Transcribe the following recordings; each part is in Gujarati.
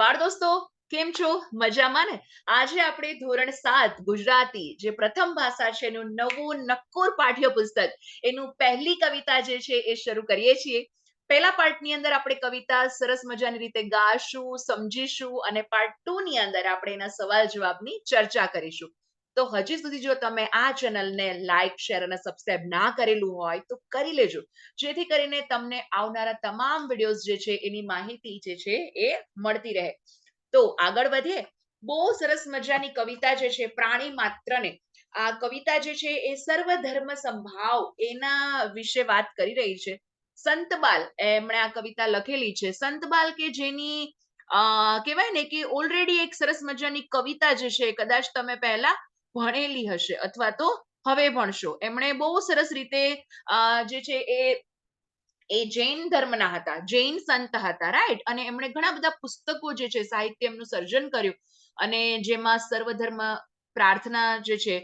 બાળ દોસ્તો, કેમ છો? મજામાં ને? આજે આપણે ધોરણ સાત, ગુજરાતી, જે પ્રથમ ભાષા છે, એનું નવું નક્કોર પાઠ્ય પુસ્તક એનું પહેલી કવિતા જે છે, એ શરૂ કરીએ છીએ. પહેલા પાર્ટની અંદર આપણે કવિતા સરસ મજાની રીતે ગાશું, સમજીશું અને પાર્ટ ટુ ની અંદર આપણે એના સવાલ જવાબની ચર્ચા કરીશું. તો હજી સુધી જો તમે આ ચેનલને લાઈક શેર અને સબસ્ક્રાઇબ ના કરેલું હોય તો કરી લેજો. જેથી કરીને તમને આવનારા તમામ વિડીયોઝ જે છે એની માહિતી જે છે એ મળતી રહે. તો આગળ વધીએ. બહુ સરસ મજાની કવિતા જે છે, પ્રાણી માત્રને. આ કવિતા જે છે એ સર્વધર્મ સંભાવ એના વિશે વાત કરી રહી છે. સંતબાલ, એમણે આ કવિતા લખેલી છે. સંતબાલ કે જેની કહેવાય ને કે ઓલરેડી એક સરસ મજાની કવિતા જે છે, કદાચ તમે પહેલા ભણેલી હશે અથવા તો હવે ભણશો. એમણે બહુ સરસ રીતે જે છે એ એ જૈન ધર્મના હતા, જૈન સંત હતા રાઈટ અને એમણે ઘણા બધા પુસ્તકો જે છે સાહિત્ય એમનું સર્જન કર્યું. અને જેમાં સર્વધર્મ પ્રાર્થના જે છે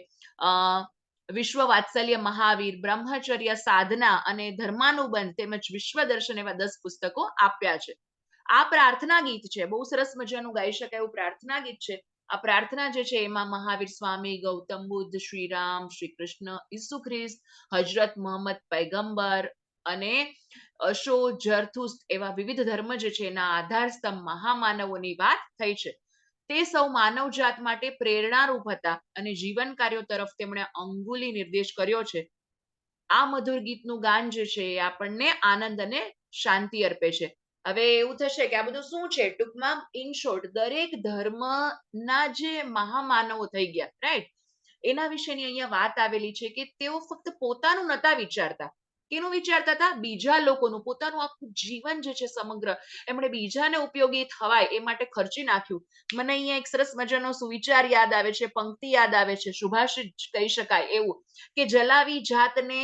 વિશ્વ વાત્સલ્ય મહાવીર, બ્રહ્મચર્ય સાધના અને ધર્માનુબંધ તેમજ વિશ્વ દર્શન એવા દસ પુસ્તકો આપ્યા છે. આ પ્રાર્થના ગીત છે. બહુ સરસ મજાનું ગાઈ શકાય એવું પ્રાર્થના ગીત છે. આ પ્રાર્થના જે છે એમાં મહાવીર સ્વામી, ગૌતમ બુદ્ધ શ્રી રામ શ્રી કૃષ્ણ ઈસુ ખ્રિસ્ત હજરત મોહમ્મદ પૈગંબર અને અશો જરથુસ્ત એવા વિવિધ ધર્મ જે છે એના આધાર સ્તંભ મહામાનવોની વાત થઈ છે. તે સૌ માનવ જાત માટે પ્રેરણારૂપ હતા અને જીવન કાર્યો તરફ તેમણે અંગુલી નિર્દેશ કર્યો છે. આ મધુર ગીતનું ગાન જે છે એ આપણને આનંદ અને શાંતિ અર્પે છે. હવે એવું થશે કે આ બધું શું છે? ટૂંકમાં ઇન શોર્ટ દરેક ધર્મના જે મહામાનવો થઈ ગયા રાઈટ એના વિશેની અહીંયા વાત આવેલી છે કે તેઓ ફક્ત પોતાનું નતા વિચારતા. કેનું વિચારતા હતા? બીજા લોકોનું. પોતાનું આખું જીવન જે છે સમગ્ર, એમણે બીજાને ઉપયોગી થવાય એ માટે ખર્ચી નાખ્યું. મને અહીંયા એક સરસ મજાનો સુવિચાર યાદ આવે છે, પંક્તિ યાદ આવે છે, સુભાષિત કહી શકાય એવું કે જલાવી જાતને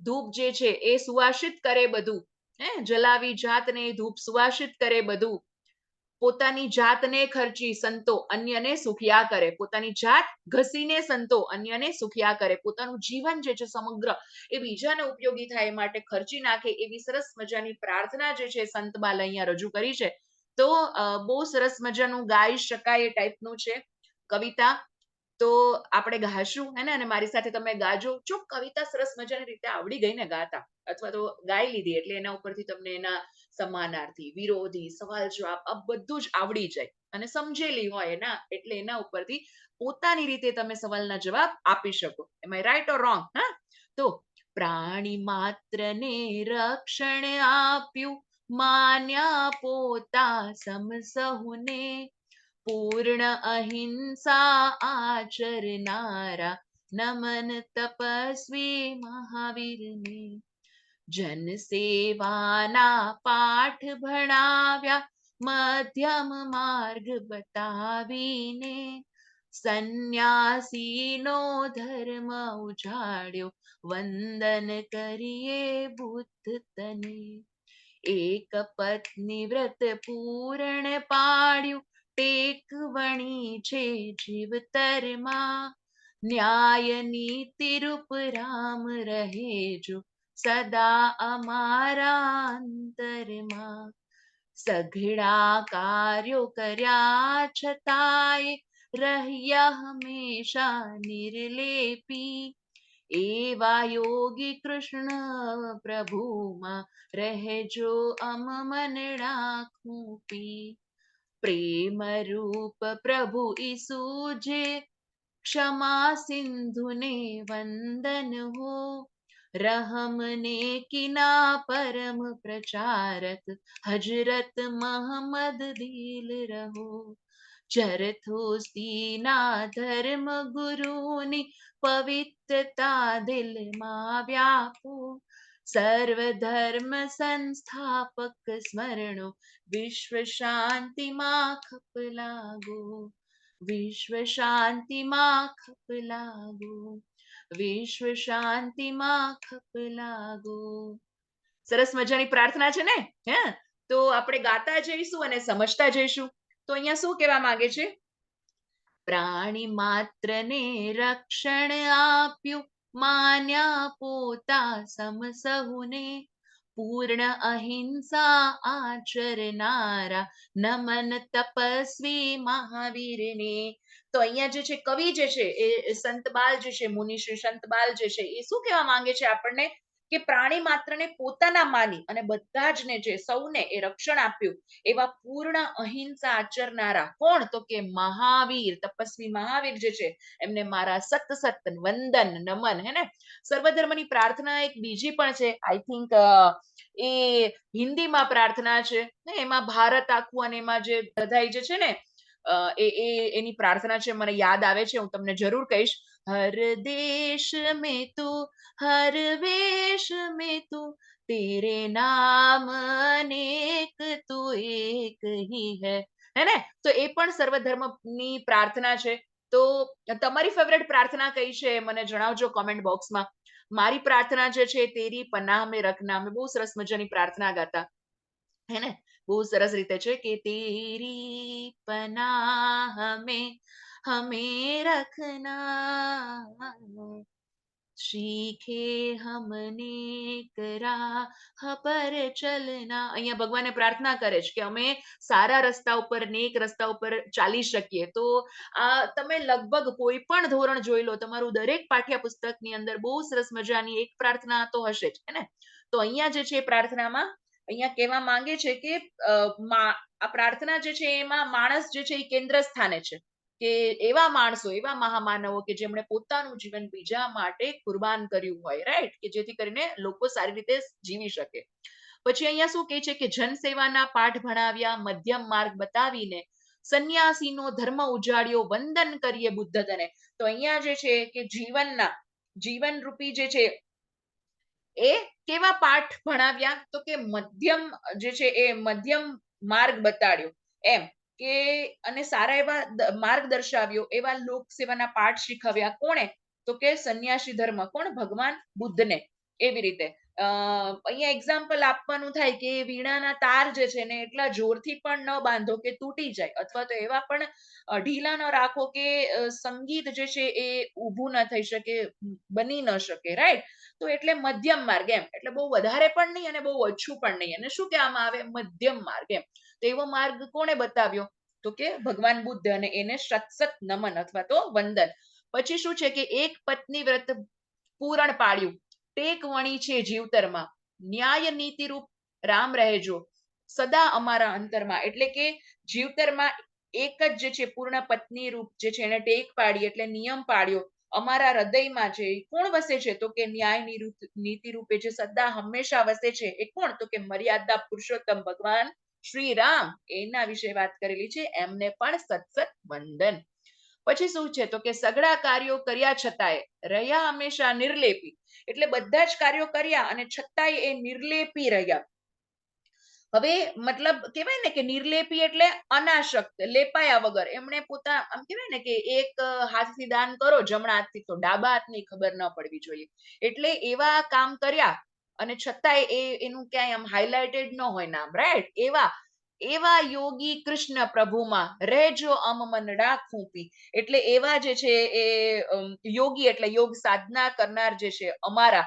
ધૂપ જે છે એ સુવાસિત કરે બધું. હે, જલાવી જાતને ધૂપ સુવાસિત કરે બધું. પોતાની જાતને ખર્ચી સંતો અન્યને સુખિયા કરે. પોતાની જાત ઘસીને સંતો અન્યને સુખિયા કરે. પોતાનું જીવન જે છે સમગ્ર એ બીજાને ઉપયોગી થાય એ માટે ખર્ચી નાખે એવી સરસ મજાની પ્રાર્થના જે છે સંતબાલ અહીંયા રજૂ કરી છે. તો બહુ સરસ મજાનું ગાઈ શકાય એ ટાઈપનું છે. કવિતા તો આપણે ગાશું, હે ને? અને મારી સાથે તમે ગાજો. જો કવિતા સરસ મજાની રીતે આવડી ગઈ ને ગાતા, અથવા તો ગાઈ લીધી એટલે એના ઉપરથી તમને એના સમાનાર્થી, વિરોધી, સવાલ જવાબ, આ બધું જ આવડી જાય. અને સમજેલી હોય એના, એટલે એના ઉપરથી પોતાની રીતે તમે સવાલના જવાબ આપી શકો. એમ રાઈટ ઓર રોંગ હા? તો પ્રાણી માત્રને રક્ષણ આપ્યું, માન્યા પોતા સમ સહુને પૂર્ણ અહિંસા આચરનારા નમન તપસ્વી મહાવીરને જન સેવાના પાઠ ભણાવ્યા મધ્યમ માર્ગ બતાવીને સંન્યાસીનો ધર્મ ઉજાડ્યો વંદન કરીએ બુદ્ધ તને એક પત્ની વ્રત પૂરણ પાડ્યું ટેક વણી છે જીવતરમાં. ન્યાય નીતિ રૂપ રામ રહેજો સદા અમારા અંતરમાં સઘળા કાર્યો કર્યા છતાંય રહ્યા હંમેશા નિર્લેપી. એવા યોગી કૃષ્ણ પ્રભુમાં રહેજો અમ મન રાખું પી. પ્રેમ રૂપ પ્રભુ ઈસુ જે ક્ષમા સિંધુને વંદન હો રહમ ને કિના પરમ પ્રચારક હજરત મહમદ દિલ રહો જરથોસ્તીના ધર્મ ગુરુની પવિત્રતા દિલમાં વ્યાપો સર્વ ધર્મ સંસ્થાપક સ્મરણો વિશ્વ શાંતિમાં ખપ લાગો વિશ્વ શાંતિમાં ખપ લાગો વિશ્વ શાંતિમાં ખપ લાગો સરસ મજાની પ્રાર્થના છે ને? હે? તો આપણે ગાતા જઈશું અને સમજતા જઈશું. તો અહીંયા શું કહેવા માંગે છે? પ્રાણી માત્રને રક્ષણ આપ્યું. માન્યા પોતા સમ પૂર્ણ અહિંસા આચરનારા નમન તપસ્વી મહાવીરને તો અહીંયા જે છે કવિ જે છે એ સંતબાલ જે છે મુનિ શ્રી સંતબાલ જે છે એ શું કહેવા માંગે છે આપણને કે પ્રાણી માત્રને પોતાના માની અને બધા જ ને જે સૌને એ રક્ષણ આપ્યું, એવા પૂર્ણ અહિંસા આચરનારા કોણ? તો કે મહાવીર, તપસ્વી મહાવીર જે છે, એમને મારા સત સત વંદન, નમન, હે ને? સર્વધર્મની પ્રાર્થના એક બીજી પણ છે. આઈ થિંક એ હિન્દીમાં પ્રાર્થના છે. ને એમાં ભારત આખું અને એમાં જે બધાય જે છે ને એ, એની પ્રાર્થના છે. મને યાદ આવે છે, હું તમને જરૂર કહીશ. હર देश में तू, हर वेश में तू તેરે नाम अनेक तू एक ही है। હે ને તો એ પણ સર્વધર્મની પ્રાર્થના છે. તો તમારી ફેવરેટ પ્રાર્થના કઈ છે મને જણાવજો કોમેન્ટ બોક્સમાં મારી પ્રાર્થના જે છે તેરી પનાહ મેં રખના અમે બહુ સરસ મજાની પ્રાર્થના ગાતા. હે ને? બહુ સરસ રીતે છે કે તેરી પનાહ મેં હમે रखना। શીખે હમને કરા પર ચલના અહીંયા ભગવાને પ્રાર્થના કરે છે કે અમે સારા રસ્તા ઉપર નેક રસ્તા ઉપર ચાલી શકીએ તો આ તમે લગભગ કોઈ પણ ધોરણ જોઈ લો તમારું દરેક પાઠ્યપુસ્તકની અંદર બહુ સરસ મજાની એક પ્રાર્થના તો હશે જ ને તો અહીંયા જે છે પ્રાર્થનામાં અહીંયા કહેવા માંગે છે કે આ પ્રાર્થના જે છે એમાં માણસ જે છે એ કેન્દ્ર સ્થાને છે. કે એવા માણસો, એવા મહામાનવો કે જેમણે પોતાનું જીવન બીજા માટે કુરબાન કર્યું હોય રાઈટ કે જેથી કરીને લોકો સારી રીતે જીવી શકે. પછી અહીંયા શું કહે છે કે જનસેવાના પાઠ ભણાવ્યા, મધ્યમ માર્ગ બતાવીને સંન્યાસીનો ધર્મ ઉજાડ્યો વંદન કરીએ બુદ્ધ તને તો અહીંયા જે છે કે જીવનના જીવન રૂપી જે છે એ કેવા પાઠ ભણાવ્યા? તો કે મધ્યમ જે છે એ મધ્યમ માર્ગ બતાડ્યો. એમ. કે અને સારા એવા માર્ગ દર્શાવ્યો, એવા લોક સેવાના પાઠ શીખવ્યા કોણે? તો કે સંન્યાસી ધર્મ. કોણ? ભગવાન બુદ્ધને. એવી રીતે. અહીંયા એક્ઝામ્પલ આપવાનું થાય કે વીણાના તાર જે છે ને એટલા જોરથી પણ ન બાંધો કે તૂટી જાય. અથવા તો એવા પણ ઢીલા ન રાખો કે સંગીત જે છે એ ઊભું ન થઈ શકે, બની ન શકે રાઈટ તો એટલે મધ્યમ માર્ગ એમ. એટલે બહુ વધારે પણ નહીં અને બહુ ઓછું પણ નહીં. અને શું કહેવામાં આવે? મધ્યમ માર્ગ એમ. તો એવો માર્ગ કોણે બતાવ્યો? તો કે ભગવાન બુદ્ધ અને એને સતસત નમન અથવા તો વંદન. પછી શું છે કે એક પત્ની વ્રત પૂરણ પાડ્યું. ટેક વણી છે જીવતરમાં. ન્યાય નીતિ રૂપ રામ રહેજો. સદા અમારા અંતરમાં. એટલે કે જીવતરમાં એક જ જે છે પૂર્ણ પત્ની રૂપ જે છે એને ટેક પાડી એટલે નિયમ પાડ્યો. અમારા હૃદયમાં છે કોણ વસે છે? તો કે ન્યાય નીતિ રૂપે જે સદા હંમેશા વસે છે એ કોણ? તો કે મર્યાદા પુરુષોત્તમ ભગવાન શ્રી રામ એના વિશે વાત કરેલી છે, એમને પણ સતસત વંદન. પછી શું છે? તો કે સગડા કાર્યો કર્યા છતાંય રહ્યા હંમેશા નિર્લેપી. એટલે બધા જ કાર્યો કર્યા અને છતાંય એ નિર્લેપી રહ્યા. હવે મતલબ કહેવાય ને કે નિર્લેપી એટલે અનાશક્ત, લેપાયા વગર. એમણે પોતા, આમ કહેવાય ને કે એક હાથથી દાન કરો, જમણા હાથથી તો ડાબા હાથની ખબર ન પડવી જોઈએ. એટલે એવા કામ કર્યા અને છતાંય એ, એનું ક્યાંય આમ હાઇલાઇટેડ ન હોય નામ રાઈટ એવા એવા યોગી કૃષ્ણ પ્રભુમાં રહેજો અમ મનડા ખૂંપી એટલે એવા જે છે એ યોગી એટલે યોગ સાધના કરનાર જે છે, અમારા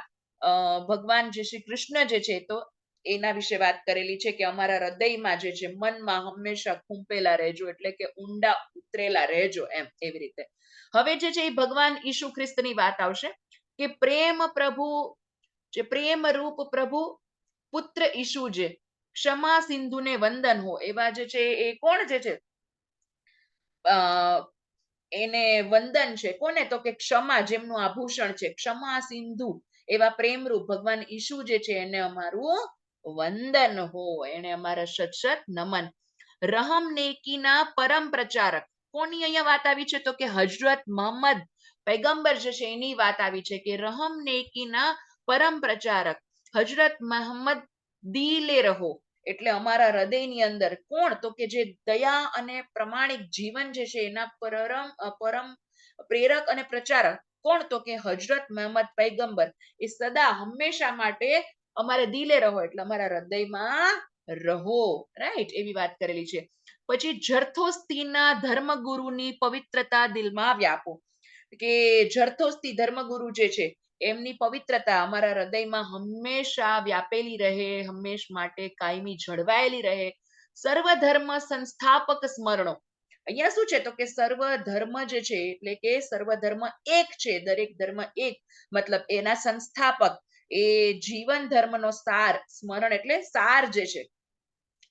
ભગવાન જે શ્રી કૃષ્ણ જે છે તો એના વિશે વાત કરેલી છે કે અમારા હૃદયમાં જે છે મનમાં હંમેશા ખૂંપેલા રહેજો, એટલે કે ઊંડા ઉતરેલા રહેજો એમ, એવી રીતે. હવે જે છે એ ભગવાન ઈસુ ખ્રિસ્તની વાત આવશે કે પ્રેમ પ્રભુ જે પ્રેમ રૂપ પ્રભુ પુત્ર ઈશુ જે ક્ષમા સિંધુને વંદન હો. એવા જે છે એ કોણ જે છે? એને વંદન છે કોને? તો કે ક્ષમા જેમનું આભૂષણ છે. ક્ષમા સિંધુ, એવા પ્રેમરૂપ ભગવાન ઈશુ જે છે. એને અમારું વંદન હો. એને અમારા સત નમન. રહમ નેકીના પરમ પ્રચારક. કોની અહીંયા વાત આવી છે? તો કે હજરત મોહમ્મદ પૈગંબર જે છે એની વાત આવી છે કે રહમ નેકીના પરમ પ્રચારક હજરત મોહમ્મદ દિલે રહો. એટલે અમારા હૃદયની અંદર કોણ? તો કે જે દયા અને પ્રમાણિક જીવન જે છે, એના પરમ પરમ પ્રેરક અને પ્રચારક કોણ? તો કે હજરત મોહમ્મદ પૈગંબર. એ સદા હંમેશા માટે અમારે દિલે રહો, એટલે અમારા હૃદયમાં રહો. રાઈટ એવી વાત કરેલી છે. પછી જર્થોસ્તીના ધર્મગુરુની પવિત્રતા દિલમાં વ્યાપો. કે જર્થોસ્તી ધર્મગુરુ જે છે એમની પવિત્રતા અમારા હૃદયમાં હંમેશા વ્યાપેલી રહે, હંમેશ માટે કાયમી જળવાયેલી રહે. સર્વધર્મ સંસ્થાપક સ્મરણો. અહીંયા શું છે? તો કે સર્વ ધર્મ જે છે, એટલે કે સર્વ ધર્મ એક છે, દરેક ધર્મ એક. મતલબ એના સંસ્થાપક, એ જીવન ધર્મનો સાર, સ્મરણ એટલે સાર જે છે.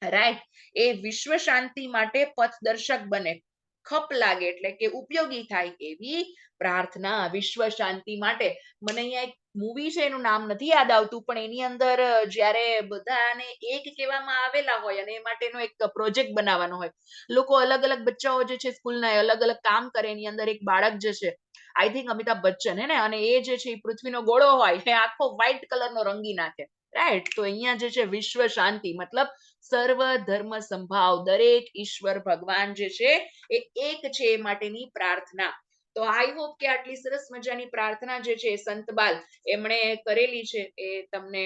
રાઈટ એ વિશ્વ શાંતિ માટે પથદર્શક બને. ખપ લાગે એટલે કે ઉપયોગી થાય એવી પ્રાર્થના, વિશ્વ શાંતિ માટે. મને અહીંયા એક મૂવી છે, એનું નામ નથી યાદ આવતું, પણ એની અંદર જ્યારે બધાને એક કહેવામાં આવેલા હોય અને એ માટેનો એક પ્રોજેક્ટ બનાવવાનો હોય, લોકો અલગ અલગ બચ્ચાઓ જે છે સ્કૂલના અલગ અલગ કામ કરે, એની અંદર એક બાળક જે છે આઈ થિંક અમિતાભ બચ્ચન, હે ને? અને એ જે છે એ પૃથ્વીનો ગોળો હોય, એ આખો વ્હાઈટ કલરનો રંગી નાખે. રાઈટ તો અહીંયા જે છે વિશ્વ શાંતિ, મતલબ સર્વ ધર્મ સંભાવ, દરેક ઈશ્વર ભગવાન જે છે, એ એક છે એ માટેની પ્રાર્થના. તો આઈ હોપ કે આટલી સરસ મજાની પ્રાર્થના જે છે સંતબાલ એમણે કરેલી છે, એ તમને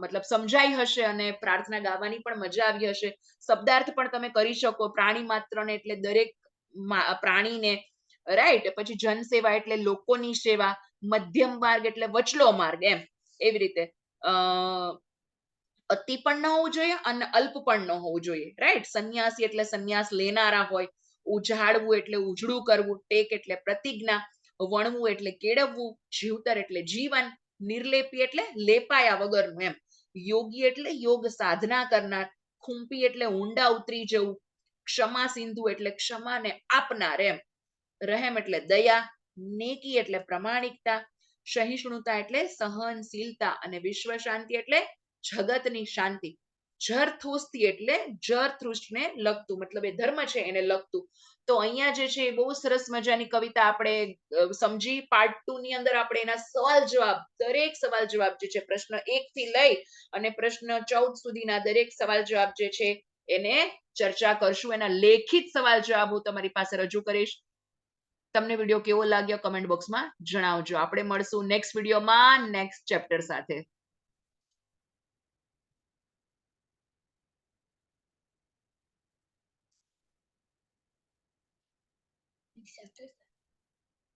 મતલબ સમજાઈ હશે અને પ્રાર્થના ગાવાની પણ મજા આવી હશે. શબ્દાર્થ પણ તમે કરી શકો, પ્રાણી માત્રને એટલે દરેક પ્રાણીને રાઈટ પછી જન સેવા એટલે લોકોની સેવા, મધ્યમ માર્ગ એટલે વચલો માર્ગ એમ. એવી રીતે અતિ પણ ન હોવું જોઈએ અને અલ્પ પણ ન હોવું જોઈએ રાઈટ સંન્યાસી એટલે સંન્યાસ લેનારા હોય, ઉજાડવું એટલે ઉજળું કરવું, ટેક એટલે પ્રતિજ્ઞા, વણવું એટલે કેળવવું, જીવતર એટલે જીવન, નિર્લેપી એટલે લેપાયા વગરનું એમ. યોગી એટલે યોગ સાધના કરનાર, ખુંપી એટલે ઊંડા ઉતરી જવું, ક્ષમા સિંધુ એટલે ક્ષમાને આપનાર એમ. રહેમ એટલે દયા, નેકી એટલે પ્રમાણિકતા, સહિષ્ણુતા એટલે સહનશીલતા અને વિશ્વ શાંતિ એટલે જગતની શાંતિ. જરથુસ્તી એટલે જરથૃષ્ટને લગતું, મતલબ એ ધર્મ છે એને લગતું. તો અહીંયા જે છે બહુ સરસ મજાની કવિતા આપણે સમજી. પાર્ટ ટુ ની અંદર આપણે એના સવાલ જવાબ, દરેક સવાલ જવાબ જે છે પ્રશ્ન એક થી લઈ અને પ્રશ્ન ચૌદ સુધીના દરેક સવાલ જવાબ જે છે એને ચર્ચા કરશું. એના લેખિત સવાલ જવાબ હું તમારી પાસે રજૂ કરીશ. તમને વીડિયો કેવો લાગ્યો કમેન્ટ બોક્સમાં જણાવજો. આપણે મળશું નેક્સ્ટ વિડીયોમાં, નેક્સ્ટ ચેપ્ટર સાથે.